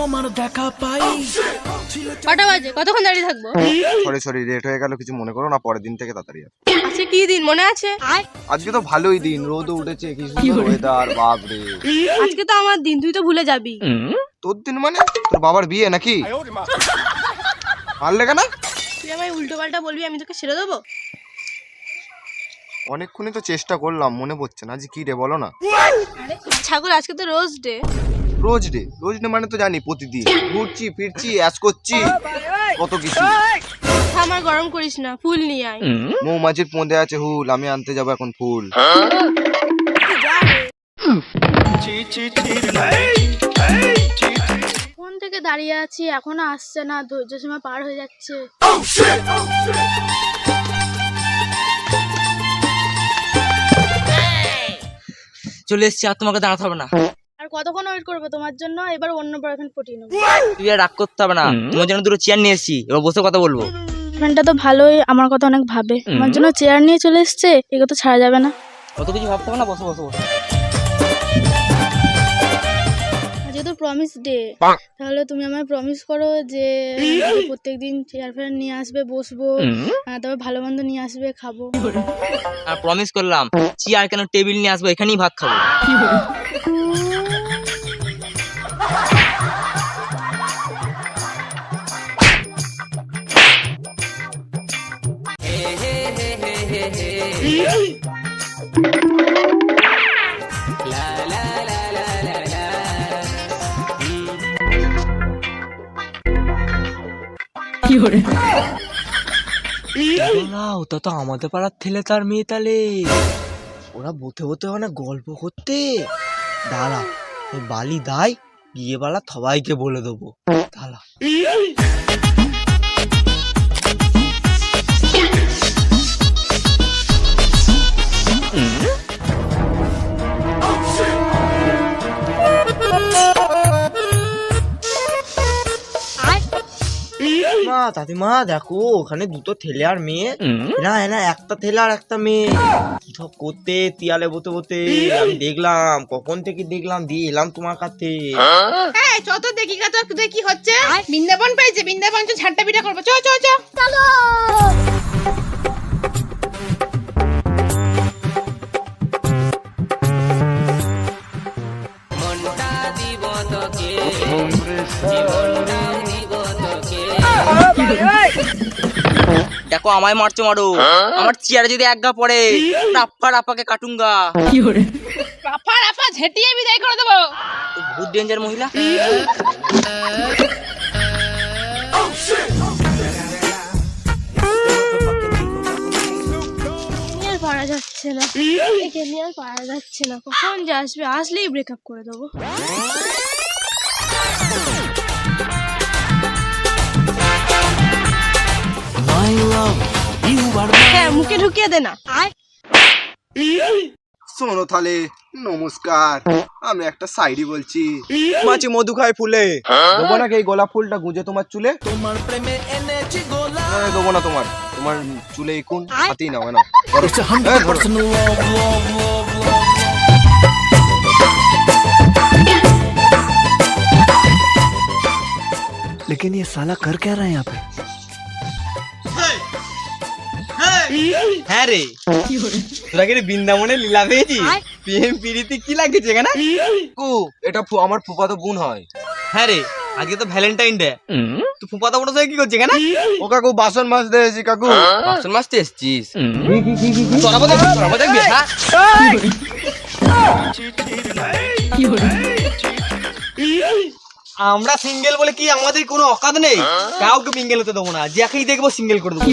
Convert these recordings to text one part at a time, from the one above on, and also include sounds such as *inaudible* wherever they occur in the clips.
তোমার দেখা পাই। কটা বাজে? কতক্ষণ দাঁড়িয়ে থাকব? সরি সরি লেট হয়ে গেল কিছু মনে করো না পরের দিন থেকে তাড়াতাড়ি আসো। কি দিন? মনে আছে? আজকে তো ভালোই দিন রোদ উঠেছে কি সুন্দর ওয়েদার বাপ রে আজকে তো আমার দিন তুই তো ভুলে যাবি। তোর দিন মানে? তোর বাবার বিয়ে নাকি? মারলে কেন? তুই আমায় উল্টো পাল্টা বলবি আমি তোকে ছেড়ে দেবো? অনেকক্ষণই তো চেষ্টা করলাম মনে পড়ছে না আজ কি রে বলো না। ছাগল আজকে তো rose day. Rose day rose day মানে তো জানি প্রতিদিন। ঘুরছি ফিরছি অ্যাশ করছি কত কিছু। আমার গরম করিস না ফুল নিয়ে আয়। মৌমাছির পোঁদে আছে হুল আমি আনতে যাব এখন ফুল। ফোন থেকে দাঁড়িয়ে আছি এখনও আসছে না ধৈর্য সীমা পার হয়ে যাচ্ছে। চলে এসছি আর তোমাকে দাঁড়াতে হবে না। কতক্ষণ ওয়েট করব তোমার জন্য? এবার অন্য বয়ফ্রেন্ড পটিয়ে নেব। তুই আর রাগ করতে হবে না। তোমার জন্য দুটো চেয়ার নিয়ে এসছি এবার বসে কথা বলব। ফ্রেন্ডটা তো ভালোই আমার কথা অনেক ভাবে। আমার জন্য চেয়ার নিয়ে চলে এসছে এগুলো তো ছাড়া যাবে না। কত কিছু ভাবতে হবে না বসো বসো বসো। আজকে তো প্রমিস ডে তাহলে তুমি আমায় প্রমিস করো যে প্রত্যেকদিন চেয়ার ফেয়ার নিয়ে আসবে বসবো তারপর ভালো মন্দ নিয়ে আসবে খাব। আর প্রমিস করলাম চেয়ার কেন টেবিল নিয়ে আসব এখানেই ভাত খাব। দাঁড়াও তা তো আমাদের পাড়ার ছেলে তার মেয়ে তালে। ওরা বসে বসে অনেক গল্প করতে। দাঁড়া এই বালি দাই বিয়ে বালা সবাইকে বলে দেবো। দাঁড়া। মা দাদিমা দেখো ওখানে দুটো ঠেলে আর মেয়ে। না না একটা ঠেলে আর একটা মেয়ে। কি সব করতে তিয়ালে বতে বতে আমি দেখলাম কখন থেকে দেখলাম দিয়ে এলাম তোমার কাছে চত দেখি কত দেখি হচ্ছে। বৃন্দাবন পেয়েছে বৃন্দাবন তো ঝাড়টা পিঠা করব। চ চ চ দেখো আমায় মারছো মারো। আমার চেয়ারে যদি এক গা পড়ে রাপ্পা রাপ্পাকে কাটুঙ্গা। রাফা রাফা ঝেটিয়ে বিদায় করে দেবো। তো বহুত ডেঞ্জার মহিলা। পারা যাচ্ছে না। একে নিয়ে আর পারা যাচ্ছে না। কখন যে আসবে আসলেই ব্রেকআপ করে দেবো। মুখে ঢুকিয়ে দে না শোনো তাহলে নমস্কার আমি একটা সাইডি বলছি মাছি মধু খায় ফুলে দেবো নাকি এই গোলাপ ফুলটা গুঁজে তোমার চুলে তোমার প্রেমে এনেছি গোলা না, দেবো না তোমার তোমার চুলে ইকুন হাতেই নাও না ধরো। It's a এই, hundred ধরো। percent love, love, love, love. लेकिन ये साला कर क्या रहा है यहाँ पे হ্যাঁ রে। তোরা কি রে বৃন্দাবনে লীলা পেয়েছিস প্রেম প্রীতি কি লাগছে এখানে? কু এটা ফু- আমার ফুফাতো বোন হয়। হ্যাঁ রে আজকে তো ভ্যালেন্টাইন ডে তুই ফুপাতা বড় কি করছিস এখানে? ও কাকু বাসন মাছ দিয়েছি কাকু। বাসন মাজতে এসছিস? চড়াবো দেখবি চড়াবো দেখবি হ্যাঁ? আমরা সিঙ্গেল বলে কি আমাদের কোনো অকাদ নেই? কাউকে মিঙ্গেল হতে দেবো না যাকেই দেখব সিঙ্গেল করে দেবো।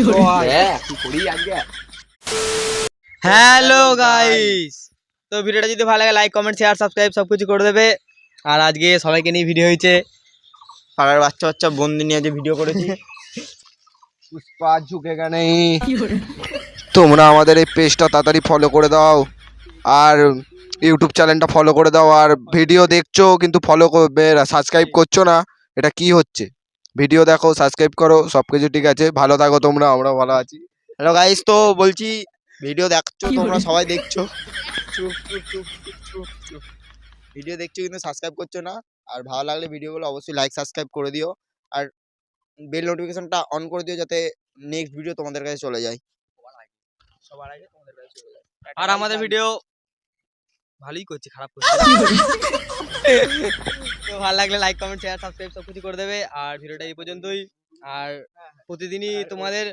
হ্যালো গাইস তো ভিডিওটা যদি ভালো লাগে লাইক কমেন্ট শেয়ার সাবস্ক্রাইব সব কিছু করে দেবে। আর আজকে সবাইকে নিয়ে ভিডিও হয়েছে। পাড়ার বাচ্চা বাচ্চা বন্ধু নিয়ে যে ভিডিও করেছি। *laughs* পুষ্পা ঝুঁকেগা নেই তোমরা আমাদের এই পেজটা তাড়াতাড়ি ফলো করে দাও। আর ইউটিউব চ্যানেলটা ফলো করে দাও আর ভিডিও দেখছ কিন্তু ফলো সাবস্ক্রাইব করছ না এটা কি হচ্ছে? ভিডিও দেখো সাবস্ক্রাইব করো সব কিছু ঠিক আছে ভালো থাকো তোমরা আমরা ভালো আছি। হ্যালো গাইস তো বলছি ভিডিও দেখছ তোমরা সবাই দেখছ। চুপ চুপ চুপ চুপ চুপ। চুপ ভিডিও দেখছ কিন্তু সাবস্ক্রাইব করছ না আর ভালো লাগলে ভিডিওগুলো অবশ্যই লাইক সাবস্ক্রাইব করে দিও আর বেল নোটিফিকেশনটা অন করে দিও যাতে নেক্সট ভিডিও তোমাদের কাছে চলে যায়। সবার আগে তোমাদের কাছে চলে যায় আর আমাদের ভিডিও ভালোই করছি খারাপ করছি। তো ভালো লাগলে লাইক কমেন্ট শেয়ার সাবস্ক্রাইব সব কিছু করে দেবে। আর ভিডিওটা এই পর্যন্তই। আর প্রতিদিনই তোমাদের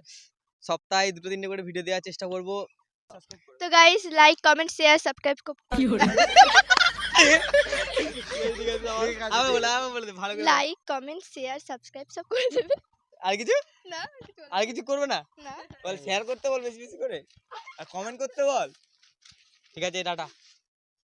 সপ্তাহে দুটো তিনটে করে ভিডিও দেওয়ার চেষ্টা করব। তো guys like comment share subscribe আমি বলে আমি বলে ভালো করে লাইক কমেন্ট শেয়ার সাবস্ক্রাইব সব করে দেবে। আর কিছু? না আর কিছু করবে না? না। বল শেয়ার করতে বল বেশি বেশি করে। আর কমেন্ট করতে বল। ঠিক আছে টাটা।